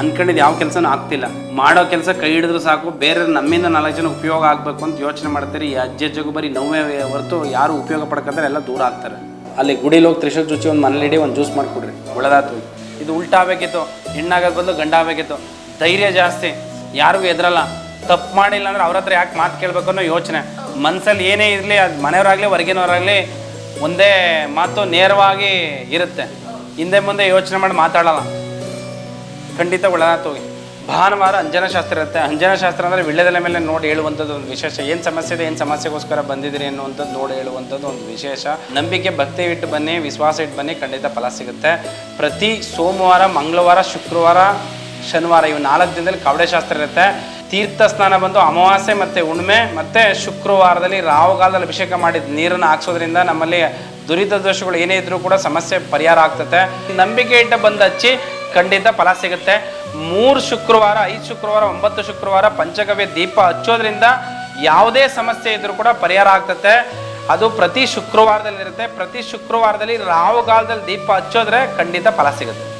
ಅನ್ಕೊಂಡಿದ್ದು ಯಾವ ಕೆಲಸನೂ ಆಗ್ತಿಲ್ಲ. ಮಾಡೋ ಕೆಲಸ ಕೈ ಹಿಡಿದ್ರು ಸಾಕು ಬೇರೆ ನಮ್ಮಿಂದ ನಾಲ್ಕು ಜನ ಉಪಯೋಗ ಆಗಬೇಕು ಅಂತ ಯೋಚನೆ ಮಾಡ್ತಾರೆ. ಈ ಅಜ್ಜಿ ಅಜ್ಜಗೂ ಬರೀ ನೋವೇ ಹೊರತು ಯಾರು ಉಪಯೋಗ ಪಡ್ಕಂದ್ರೆ ಎಲ್ಲ ದೂರ ಆಗ್ತಾರೆ. ಅಲ್ಲಿ ಗುಡಿಲಿ ಹೋಗಿ ತ್ರಿಶೂಲ್ ಚುಚ್ಚಿ ಒಂದು ಮನೇಲಿಡಿ ಒಂದು ಜ್ಯೂಸ್ ಮಾಡಿಕೊಡ್ರಿ. ಒಳ್ಳೆದಾತು ಇದು ಉಲ್ಟಾ ಆಗಬೇಕಿತ್ತು. ಹೆಣ್ಣಾಗೋದು ಬದಲು ಗಂಡ ಆಗಬೇಕಿತ್ತು. ಧೈರ್ಯ ಜಾಸ್ತಿ. ಯಾರಿಗೂ ಎದುರಲ್ಲ ತಪ್ಪು ಮಾಡಿಲ್ಲ ಅಂದ್ರೆ ಅವ್ರ ಹತ್ರ ಯಾಕೆ ಮಾತು ಕೇಳಬೇಕು ಅನ್ನೋ ಯೋಚನೆ. ಮನಸ್ಸಲ್ಲಿ ಏನೇ ಇರಲಿ, ಅದು ಮನೆಯವರಾಗಲಿ, ಹೊರಗಿನವರಾಗಲಿ, ಒಂದೇ ಮಾತು ನೇರವಾಗಿ ಇರುತ್ತೆ. ಹಿಂದೆ ಮುಂದೆ ಯೋಚನೆ ಮಾಡಿ ಮಾತಾಡಲ್ಲ. ಖಂಡಿತ ಒಳ್ಳೆದಾತು ಭಾನುವಾರ ಅಂಜನ ಶಾಸ್ತ್ರ ಇರುತ್ತೆ. ಅಂಜನ ಶಾಸ್ತ್ರ ಅಂದರೆ ವಿಳ್ಯದೆಲೆ ಮೇಲೆ ನೋಡಿ ಹೇಳುವಂಥದ್ದು ಒಂದು ವಿಶೇಷ. ಏನು ಸಮಸ್ಯೆ ಇದೆ, ಏನು ಸಮಸ್ಯೆಗೋಸ್ಕರ ಬಂದಿದ್ದೀರಿ ಅನ್ನುವಂಥದ್ದು ನೋಡಿ ಹೇಳುವಂಥದ್ದು ಒಂದು ವಿಶೇಷ. ನಂಬಿಕೆ, ಭಕ್ತಿ ಇಟ್ಟು ಬನ್ನಿ, ವಿಶ್ವಾಸ ಇಟ್ಟು ಬನ್ನಿ, ಖಂಡಿತ ಫಲ ಸಿಗುತ್ತೆ. ಪ್ರತಿ ಸೋಮವಾರ, ಮಂಗಳವಾರ, ಶುಕ್ರವಾರ, ಶನಿವಾರ ಇವು ನಾಲ್ಕು ದಿನದಲ್ಲಿ ಕವಡೆ ಶಾಸ್ತ್ರ ಇರುತ್ತೆ. ತೀರ್ಥ ಸ್ನಾನ ಬಂದು ಅಮಾವಾಸ್ಯೆ ಮತ್ತು ಹುಣ್ಮೆ ಮತ್ತು ಶುಕ್ರವಾರದಲ್ಲಿ ರಾಹುಗಾಲದಲ್ಲಿ ಅಭಿಷೇಕ ಮಾಡಿದ ನೀರನ್ನು ಹಾಕ್ಸೋದ್ರಿಂದ ನಮ್ಮಲ್ಲಿ ದುರಿತ ದೋಷಗಳು ಏನೇ ಇದ್ರೂ ಕೂಡ ಸಮಸ್ಯೆ ಪರಿಹಾರ ಆಗ್ತದೆ ನಂಬಿಕೆ ಇಟ್ಟ ಬಂದು ಹಚ್ಚಿ ಖಂಡಿತ ಫಲ ಸಿಗುತ್ತೆ. ಮೂರು ಶುಕ್ರವಾರ, ಐದು ಶುಕ್ರವಾರ, ಒಂಬತ್ತು ಶುಕ್ರವಾರ ಪಂಚಗವ್ಯ ದೀಪ ಹಚ್ಚೋದ್ರಿಂದ ಯಾವುದೇ ಸಮಸ್ಯೆ ಇದ್ರೂ ಕೂಡ ಪರಿಹಾರ ಆಗ್ತತೆ. ಅದು ಪ್ರತಿ ಶುಕ್ರವಾರದಲ್ಲಿ ಇರುತ್ತೆ ಪ್ರತಿ ಶುಕ್ರವಾರದಲ್ಲಿ ರಾಹುಗಾಲದಲ್ಲಿ ದೀಪ ಹಚ್ಚೋದ್ರೆ ಖಂಡಿತ ಫಲ ಸಿಗುತ್ತೆ.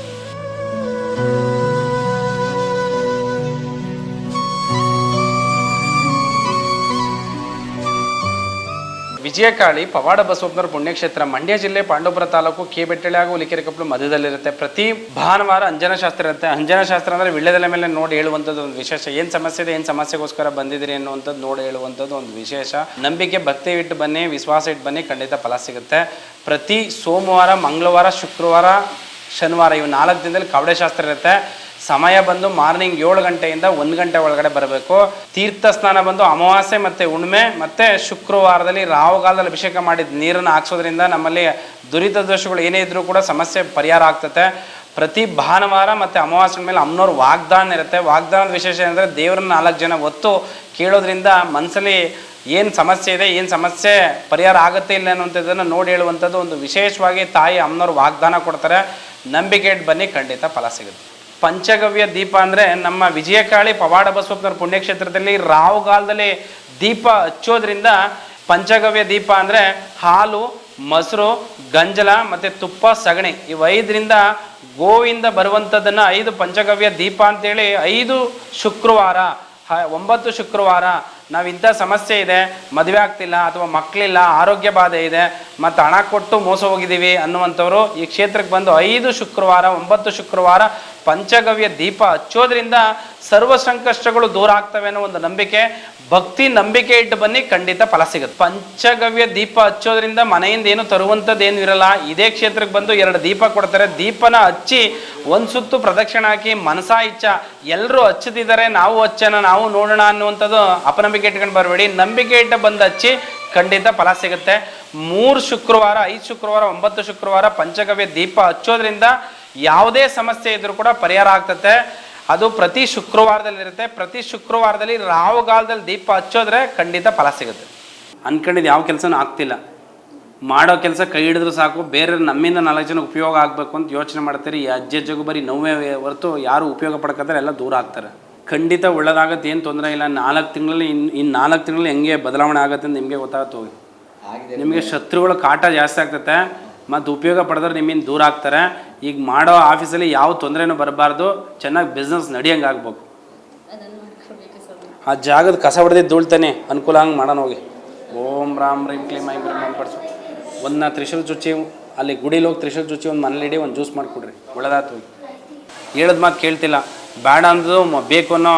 ವಿಜಯಕಾಳಿ, ಪವಾಡ ಬಸವಪ್ಪನವರ ಪುಣ್ಯಕ್ಷೇತ್ರ, ಮಂಡ್ಯ ಜಿಲ್ಲೆ, ಪಾಂಡವಪುರ ತಾಲೂಕು, ಕೆ ಬೆಟ್ಟಳ್ಳಿ ಹಾಗೂ ಉಲಿಕೆರೆ ಕಪ್ಪಲು ಮಧ್ಯದಲ್ಲಿರುತ್ತೆ. ಪ್ರತಿ ಭಾನುವಾರ ಅಂಜನ ಶಾಸ್ತ್ರ ಇರುತ್ತೆ. ಅಂಜನ ಶಾಸ್ತ್ರ ಅಂದರೆ ವಿಳ್ಯದೆಲೆ ಮೇಲೆ ನೋಡಿ ಹೇಳುವಂಥದ್ದು ಒಂದು ವಿಶೇಷ. ಏನು ಸಮಸ್ಯೆ ಇದೆ, ಏನು ಸಮಸ್ಯೆಗೋಸ್ಕರ ಬಂದಿದ್ದೀರಿ ಅನ್ನುವಂಥದ್ದು ನೋಡಿ ಹೇಳುವಂಥದ್ದು ಒಂದು ವಿಶೇಷ. ನಂಬಿಕೆ, ಭಕ್ತಿ ಇಟ್ಟು ಬನ್ನಿ, ವಿಶ್ವಾಸ ಇಟ್ಟು ಬನ್ನಿ, ಖಂಡಿತ ಫಲ ಸಿಗುತ್ತೆ. ಪ್ರತಿ ಸೋಮವಾರ, ಮಂಗಳವಾರ, ಶುಕ್ರವಾರ, ಶನಿವಾರ ಇವು ನಾಲ್ಕು ದಿನದಲ್ಲಿ ಕವಡೆ ಶಾಸ್ತ್ರ ಇರುತ್ತೆ. ಸಮಯ ಬಂದು ಮಾರ್ನಿಂಗ್ ಏಳು ಗಂಟೆಯಿಂದ ಒಂದು ಗಂಟೆ ಒಳಗಡೆ ಬರಬೇಕು. ತೀರ್ಥ ಸ್ನಾನ ಬಂದು ಅಮಾವಾಸ್ಯೆ ಮತ್ತು ಹುಣ್ಣಿಮೆ ಮತ್ತು ಶುಕ್ರವಾರದಲ್ಲಿ ರಾಹುಗಾಲದಲ್ಲಿ ಅಭಿಷೇಕ ಮಾಡಿದ ನೀರನ್ನು ಹಾಕ್ಸೋದ್ರಿಂದ ನಮ್ಮಲ್ಲಿ ದುರಿತ ದೋಷಗಳು ಏನೇ ಇದ್ದರೂ ಕೂಡ ಸಮಸ್ಯೆ ಪರಿಹಾರ ಆಗ್ತದೆ ಪ್ರತಿ ಭಾನುವಾರ ಮತ್ತು ಅಮಾವಾಸ್ಯೆ ಮೇಲೆ ಅಮ್ಮನವ್ರ ವಾಗ್ದಾನ ಇರುತ್ತೆ. ವಾಗ್ದಾನದ ವಿಶೇಷ ಏನಂದರೆ ದೇವರನ್ನ ನಾಲ್ಕು ಜನ ಒತ್ತು ಕೇಳೋದ್ರಿಂದ ಮನಸ್ಸಲ್ಲಿ ಏನು ಸಮಸ್ಯೆ ಇದೆ, ಏನು ಸಮಸ್ಯೆ ಪರಿಹಾರ ಆಗುತ್ತೆ ಇಲ್ಲ ಅನ್ನುವಂಥದ್ದನ್ನು ನೋಡಿ ಹೇಳುವಂಥದ್ದು ಒಂದು ವಿಶೇಷವಾಗಿ ತಾಯಿ ಅಮ್ಮನವ್ರು ವಾಗ್ದಾನ ಕೊಡ್ತಾರೆ. ನಂಬಿಕೆ ಬನ್ನಿ, ಖಂಡಿತ ಫಲ ಸಿಗುತ್ತೆ. ಪಂಚಗವ್ಯ ದೀಪ ಅಂದರೆ ನಮ್ಮ ವಿಜಯಕಾಳಿ ಪವಾಡ ಬಸವಪ್ಪನವ್ರ ಪುಣ್ಯಕ್ಷೇತ್ರದಲ್ಲಿ ರಾಹುಗಾಲದಲ್ಲಿ ದೀಪ ಹಚ್ಚೋದ್ರಿಂದ ಪಂಚಗವ್ಯ ದೀಪ ಅಂದರೆ ಹಾಲು, ಮೊಸರು, ಗಂಜಲ ಮತ್ತು ತುಪ್ಪ, ಸಗಣಿ. ಐದರಿಂದ ಗೋವಿಂದ ಬರುವಂಥದ್ದನ್ನು ಐದು ಪಂಚಗವ್ಯ ದೀಪ ಅಂತೇಳಿ ಐದು ಶುಕ್ರವಾರ, ಹ- ಒಂಬತ್ತು ಶುಕ್ರವಾರ ನಾವು ಇಂಥ ಸಮಸ್ಯೆ ಇದೆ, ಮದುವೆ ಆಗ್ತಿಲ್ಲ ಅಥವಾ ಮಕ್ಕಳಿಲ್ಲ ಆರೋಗ್ಯ ಬಾಧೆ ಇದೆ, ಮತ್ತು ಹಣ ಕೊಟ್ಟು ಮೋಸ ಹೋಗಿದ್ದೀವಿ ಅನ್ನುವಂಥವ್ರು ಈ ಕ್ಷೇತ್ರಕ್ಕೆ ಬಂದು ಐದು ಶುಕ್ರವಾರ, ಒಂಬತ್ತು ಶುಕ್ರವಾರ ಪಂಚಗವ್ಯ ದೀಪ ಹಚ್ಚೋದ್ರಿಂದ ಸರ್ವ ಸಂಕಷ್ಟಗಳು ದೂರ ಆಗ್ತವೆ ಅನ್ನೋ ಒಂದು ನಂಬಿಕೆ, ಭಕ್ತಿ ನಂಬಿಕೆ ಇಟ್ಟು ಬನ್ನಿ, ಖಂಡಿತ ಫಲ ಸಿಗುತ್ತೆ. ಪಂಚಗವ್ಯ ದೀಪ ಹಚ್ಚೋದ್ರಿಂದ ಮನೆಯಿಂದ ಏನು ತರುವಂಥದ್ದು ಏನು ಇರಲ್ಲ. ಇದೇ ಕ್ಷೇತ್ರಕ್ಕೆ ಬಂದು ಎರಡು ದೀಪ ಕೊಡ್ತಾರೆ. ದೀಪನ ಹಚ್ಚಿ ಒಂದು ಸುತ್ತು ಪ್ರದಕ್ಷಿಣೆ ಹಾಕಿ ಮನಸಾ ಇಚ್ಛ ಎಲ್ಲರೂ ಹಚ್ಚುತ್ತಿದ್ದಾರೆ ನಾವು ಹಚ್ಚೋಣ, ನಾವು ನೋಡೋಣ ಅನ್ನುವಂಥದ್ದು ಅಪನಂಬಿಕೆ ಇಟ್ಕೊಂಡು ಬರಬೇಡಿ. ನಂಬಿಕೆ ಇಟ್ಟು ಬಂದು ಹಚ್ಚಿ ಖಂಡಿತ ಫಲ ಸಿಗುತ್ತೆ. ಮೂರು ಶುಕ್ರವಾರ, ಐದು ಶುಕ್ರವಾರ, ಒಂಬತ್ತು ಶುಕ್ರವಾರ ಪಂಚಗವ್ಯ ದೀಪ ಹಚ್ಚೋದ್ರಿಂದ ಯಾವುದೇ ಸಮಸ್ಯೆ ಇದ್ರೂ ಕೂಡ ಪರಿಹಾರ ಆಗ್ತತೆ ಅದು ಪ್ರತಿ ಶುಕ್ರವಾರದಲ್ಲಿರುತ್ತೆ. ಪ್ರತಿ ಶುಕ್ರವಾರದಲ್ಲಿ ರಾಹುಗಾಲದಲ್ಲಿ ದೀಪ ಹಚ್ಚೋದ್ರೆ ಖಂಡಿತ ಫಲ ಸಿಗುತ್ತೆ. ಅನ್ಕೊಂಡಿದ್ದು ಯಾವ ಕೆಲಸನೂ ಆಗ್ತಿಲ್ಲ. ಮಾಡೋ ಕೆಲಸ ಕೈ ಹಿಡಿದ್ರು ಸಾಕು. ಬೇರೆ ನಮ್ಮಿಂದ ನಾಲ್ಕು ಜನ ಉಪಯೋಗ ಆಗಬೇಕು ಅಂತ ಯೋಚನೆ ಮಾಡ್ತಾರೆ. ಈ ಅಜ್ಜಜ್ಜಗೂ ಅಜ್ಜಿಗೂ ಬರೀ ನೋವೇ ಹೊರತು ಯಾರು ಉಪಯೋಗ ಪಡ್ಕೊತಾರೆ ಎಲ್ಲ ದೂರ ಆಗ್ತಾರೆ. ಖಂಡಿತ ಒಳ್ಳೇದಾಗತ್ತೆ ಏನು ತೊಂದರೆ ಇಲ್ಲ. ನಾಲ್ಕು ತಿಂಗಳಲ್ಲಿ ಇನ್ನು ಇನ್ನು ನಾಲ್ಕು ತಿಂಗಳಲ್ಲಿ ಹೆಂಗೆ ಬದಲಾವಣೆ ಆಗುತ್ತೆ ಅಂತ ನಿಮಗೆ ಗೊತ್ತಾಗುತ್ತೆ ಹೋಗಿ. ನಿಮಗೆ ಶತ್ರುಗಳು ಕಾಟ ಜಾಸ್ತಿ ಆಗ್ತತೆ ಮತ್ತು ಉಪಯೋಗ ಪಡೆದ್ರೆ ನಿಮ್ಮಿಂದ ದೂರ ಆಗ್ತಾರೆ. ಈಗ ಮಾಡೋ ಆಫೀಸಲ್ಲಿ ಯಾವ ತೊಂದರೆನೂ ಬರಬಾರ್ದು ಚೆನ್ನಾಗಿ ಬಿಸ್ನೆಸ್ ನಡಿಯಂಗೆ ಆಗ್ಬೇಕು ಆ ಜಾಗದ ಕಸ ಹೊಡೆದಿದ್ದು ಧೂಳ್ತಾನೆ ಅನುಕೂಲ ಹಂಗೆ ಮಾಡೋಣ ಹೋಗಿ. ಓಂ ರಾಮ್ ರೀಂ ಕ್ಲೀಮ್ ಐ ಪಡಿಸು. ಒಂದನ್ನ ತ್ರಿಶೂಲ್ ಚುಚ್ಚಿ ಅಲ್ಲಿ ಗುಡಿಲಿ ಹೋಗಿ ತ್ರಿಶೂಲ್ ಚುಚ್ಚಿ ಒಂದು ಮನೇಲಿಡಿ ಒಂದು ಜ್ಯೂಸ್ ಮಾಡಿಕೊಡ್ರಿ ಒಳ್ಳೆದಾತು ಹೋಗಿ. ಹೇಳೋದು ಮಾತು ಕೇಳ್ತಿಲ್ಲ. ಬೇಡ ಅಂದ್ರೂ ಮ- ಬೇಕು ಅನ್ನೋ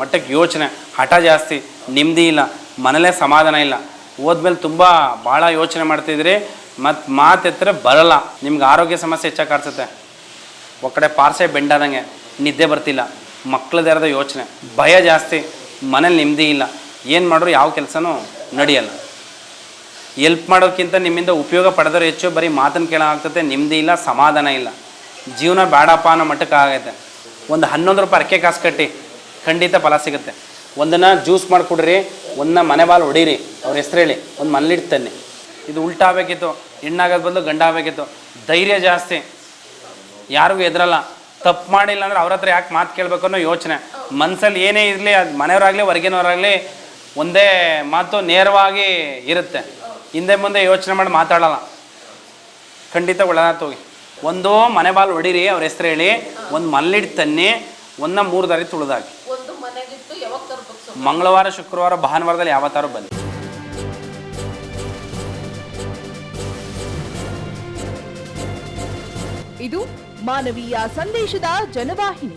ಮಟ್ಟಕ್ಕೆ ಯೋಚನೆ. ಹಠ ಜಾಸ್ತಿ ನೆಮ್ಮದಿ ಇಲ್ಲ. ಮನೇಲೇ ಸಮಾಧಾನ ಇಲ್ಲ. ಹೋದ್ಮೇಲೆ ತುಂಬ ಭಾಳ ಯೋಚನೆ ಮಾಡ್ತಿದ್ರಿ ಮತ್ತು ಮಾತೆತ್ರ ಬರಲ್ಲ. ನಿಮ್ಗೆ ಆರೋಗ್ಯ ಸಮಸ್ಯೆ ಹೆಚ್ಚಾಗಿ ಕಾಡ್ಸುತ್ತೆ ಕಡೆ ಪಾರ್ಸೆ ಬೆಂಡಾದಂಗೆ, ನಿದ್ದೆ ಬರ್ತಿಲ್ಲ. ಮಕ್ಕಳದ್ದಾರದ ಯೋಚನೆ. ಭಯ ಜಾಸ್ತಿ. ಮನೇಲಿ ನೆಮ್ಮದಿ ಇಲ್ಲ. ಏನು ಮಾಡೋರು ಯಾವ ಕೆಲಸನೂ ನಡೆಯಲ್ಲ. ಎಲ್ಪ್ ಮಾಡೋಕ್ಕಿಂತ ನಿಮ್ಮಿಂದ ಉಪಯೋಗ ಪಡೆದ್ರೆ ಹೆಚ್ಚು, ಬರೀ ಮಾತನ್ನು ಕೇಳೋಕ್ಕಾಗ್ತದೆ ನೆಮ್ಮದಿ ಇಲ್ಲ, ಸಮಾಧಾನ ಇಲ್ಲ. ಜೀವನ ಬೇಡಪ್ಪ ಅನ್ನೋ ಮಟ್ಟಕ್ಕೆ ಆಗೈತೆ. ಒಂದು ಹನ್ನೊಂದು ರೂಪಾಯಿ ಅರ್ಕೆ ಕಾಸು ಕಟ್ಟಿ ಖಂಡಿತ ಫಲ ಸಿಗುತ್ತೆ. ಒಂದನ್ನು ಜ್ಯೂಸ್ ಮಾಡಿಕೊಡ್ರಿ ಒಂದನ್ನ ಮನೆ ಬಾಲ್ ಹೊಡೀರಿ, ಅವ್ರ ಹೆಸ್ರು ಹೇಳಿ, ಒಂದು ಮನೇಲಿಡ್ತಾನೆ ಇದು ಉಲ್ಟಾ ಆಗಬೇಕಿತ್ತು, ಹೆಣ್ಣಾಗೋದು ಬದಲು ಗಂಡ ಆಗಬೇಕಿತ್ತು. ಧೈರ್ಯ ಜಾಸ್ತಿ. ಯಾರಿಗೂ ಎದ್ರಲ್ಲ ತಪ್ಪು ಮಾಡಿಲ್ಲ ಅಂದ್ರೆ ಅವ್ರ ಹತ್ರ ಯಾಕೆ ಮಾತು ಕೇಳಬೇಕು ಅನ್ನೋ ಯೋಚನೆ. ಮನಸ್ಸಲ್ಲಿ ಏನೇ ಇರಲಿ, ಅದು ಮನೆಯವರಾಗಲಿ, ಹೊರಗಿನವರಾಗಲಿ, ಒಂದೇ ಮಾತು ನೇರವಾಗಿ ಇರುತ್ತೆ. ಹಿಂದೆ ಮುಂದೆ ಯೋಚನೆ ಮಾಡಿ ಮಾತಾಡಲ್ಲ. ಖಂಡಿತ ಹೋಗಿ. ಒಂದು ಮನೆ ಬಾಲ್ ಹೊಡೀರಿ, ಅವ್ರ ಹೆಸ್ರು ಹೇಳಿ, ಒಂದು ಮಲ್ಲಿಡ್ ತನ್ನಿ ಒಂದ ಮೂರು ದಾರಿ ತುಳಿದಾಗಿ ಮಂಗಳವಾರ ಶುಕ್ರವಾರ ಭಾನುವಾರದಲ್ಲಿ ಯಾವತ್ತಾರು ಬನ್ನಿ. ಇದು ಮಾನವೀಯ ಸಂದೇಶದ ಜನವಾಹಿನಿ.